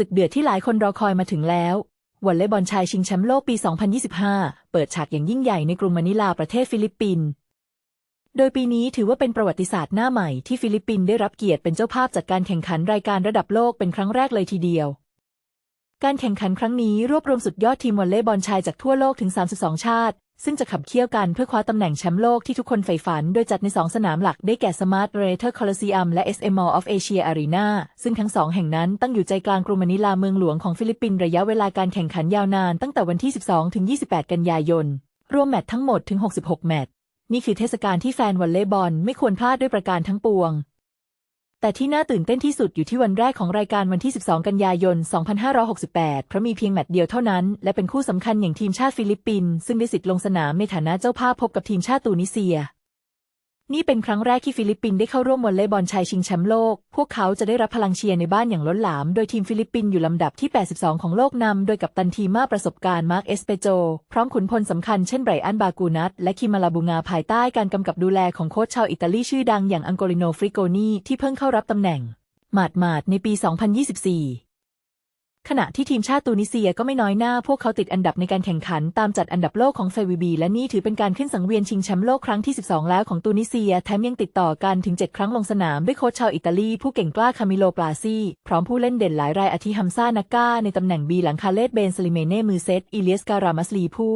ศึกเดือดที่หลายคนรอคอยมาถึงแล้ววอลเลย์บอลชายชิงแชมป์โลกปี 2025 เปิดฉากอย่างยิ่งใหญ่ในกรุงมะนิลาประเทศฟิลิปปินส์ โดยปีนี้ถือว่าเป็นประวัติศาสตร์หน้าใหม่ที่ฟิลิปปินส์ได้รับเกียรติเป็นเจ้าภาพจัดการแข่งขันรายการระดับโลกเป็นครั้งแรกเลยทีเดียว การแข่งขันครั้งนี้รวบรวมสุดยอดทีมวอลเลย์บอลชายจากทั่วโลกถึง 32 ชาติ ซึ่งจะขับเคี่ยวกันเพื่อคว้าตำแหน่งแชมป์โลกที่ทุกคนใฝ่ฝัน โดยจัดใน 2 สนามหลักได้แก่ Smart Theater Coliseum และ SM Mall of Asia Arena ซึ่งทั้งสองแห่งนั้นตั้งอยู่ใจกลางกรุงมะนิลาเมืองหลวงของฟิลิปปินส์ระยะเวลาการแข่งขันยาวนานตั้งแต่วันที่ 12 ถึง 28 กันยายน รวมแมตช์ทั้งหมดถึง 66 แมตช์นี่คือเทศกาลที่แฟนวอลเลย์บอลไม่ควรพลาดด้วยประการทั้งปวง แต่ที่น่าตื่นเต้นที่สุดอยู่ที่วันแรกของรายการวันที่ 12 กันยายน 2568 เพราะมีเพียงแมตช์เดียวเท่านั้น และเป็นคู่สำคัญอย่างทีมชาติฟิลิปปินส์ซึ่งได้สิทธิ์ลงสนามในฐานะเจ้าภาพพบกับทีมชาติตูนิเซีย นี่เป็นครั้งแรกที่ฟิลิปปินส์ได้เข้าร่วมวอลเลย์บอลชายชิงแชมป์โลก พวกเขาจะได้รับพลังเชียร์ในบ้านอย่างล้นหลาม โดยทีมฟิลิปปินส์อยู่ลำดับที่ 82 ของโลกนำ โดยกัปตันทีมมาประสบการณ์มาร์คเอสเปโจ พร้อมขุนพลสำคัญเช่นไบรอันบากูนัตและคิมาลาบูงาภายใต้การกำกับดูแลของโค้ชชาวอิตาลีชื่อดังอย่างอังโกลิโนฟริโกนีที่เพิ่งเข้ารับตำแหน่งหมาดหมาดๆในปี 2024 ขณะที่ทีมชาติตูนิเซียก็ไม่น้อยหน้าพวกเขาติดอันดับในการแข่งขันตามจัดอันดับโลกของเฟวีบี และนี่ถือเป็นการขึ้นสังเวียนชิงแชมป์โลกครั้งที่ 12 แล้วของตูนิเซีย แถมยังติดต่อกันถึง 7 ครั้งลงสนามด้วยโค้ชชาวอิตาลี ผู้เก่งกล้าคามิโลปลาซี พร้อมผู้เล่นเด่นหลายรายอาทิฮัมซานาก้า ในตำแหน่งบีหลังคาเลตเบนสลิเมเน่มือเซตอิเลียสการามัสลีผู้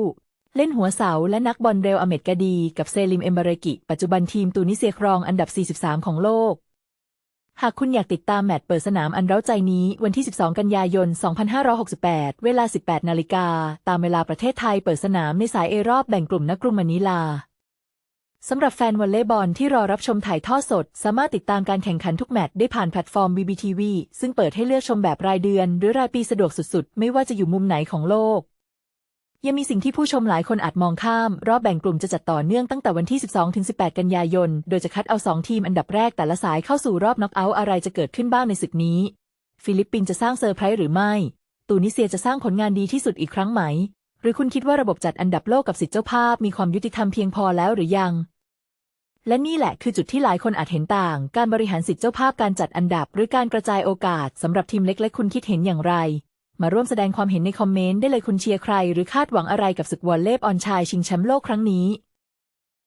เล่นหัวเสาและนักบอลเรลอเมดกาดี กับเซลิมเอมบาเรกิ ปัจจุบันทีมตูนิเซียครองอันดับ 43 ของโลก หากคุณอยากติดตามแมตช์เปิดสนามอันเร้าใจนี้วันที่ 12 กันยายน 2568 เวลา 18 นาฬิกา ตามเวลาประเทศไทยเปิดสนามในสายเอรอบแบ่งกลุ่มนักกรุงมะนิลา สำหรับแฟนวอลเลย์บอลที่รอรับชมถ่ายทอดสด สามารถติดตามการแข่งขันทุกแมตช์ได้ผ่านแพลตฟอร์ม BBTV ซึ่งเปิดให้เลือกชมแบบรายเดือน หรือรายปีสะดวกสุดๆ ไม่ว่าจะอยู่มุมไหนของโลก ยังมีสิ่งที่ผู้ชมหลายคนอาจมองข้าม รอบแบ่งกลุ่มจะจัดต่อเนื่องตั้งแต่วันที่ 12-18 กันยายน โดยจะคัดเอา 2 ทีมอันดับแรกแต่ละสายเข้าสู่รอบน็อกเอาท์อะไรจะเกิดขึ้นบ้างในศึกนี้ ฟิลิปปินส์จะสร้างเซอร์ไพรส์หรือไม่ ตูนิเซียจะสร้างผลงานดีที่สุดอีกครั้งไหม หรือคุณคิดว่าระบบจัดอันดับโลกกับสิทธิเจ้าภาพมีความยุติธรรมเพียงพอแล้วหรือยัง และนี่แหละคือจุดที่หลายคนอาจเห็นต่าง การบริหารสิทธิเจ้าภาพการจัดอันดับ หรือการกระจายโอกาสสำหรับทีมเล็กๆคุณคิดเห็นอย่างไร มาร่วมแสดงความเห็นในคอมเมนต์ได้เลยคุณเชียร์ใคร หรือคาดหวังอะไรกับศึกวอลเลย์บอลชายชิงแชมป์โลกครั้งนี้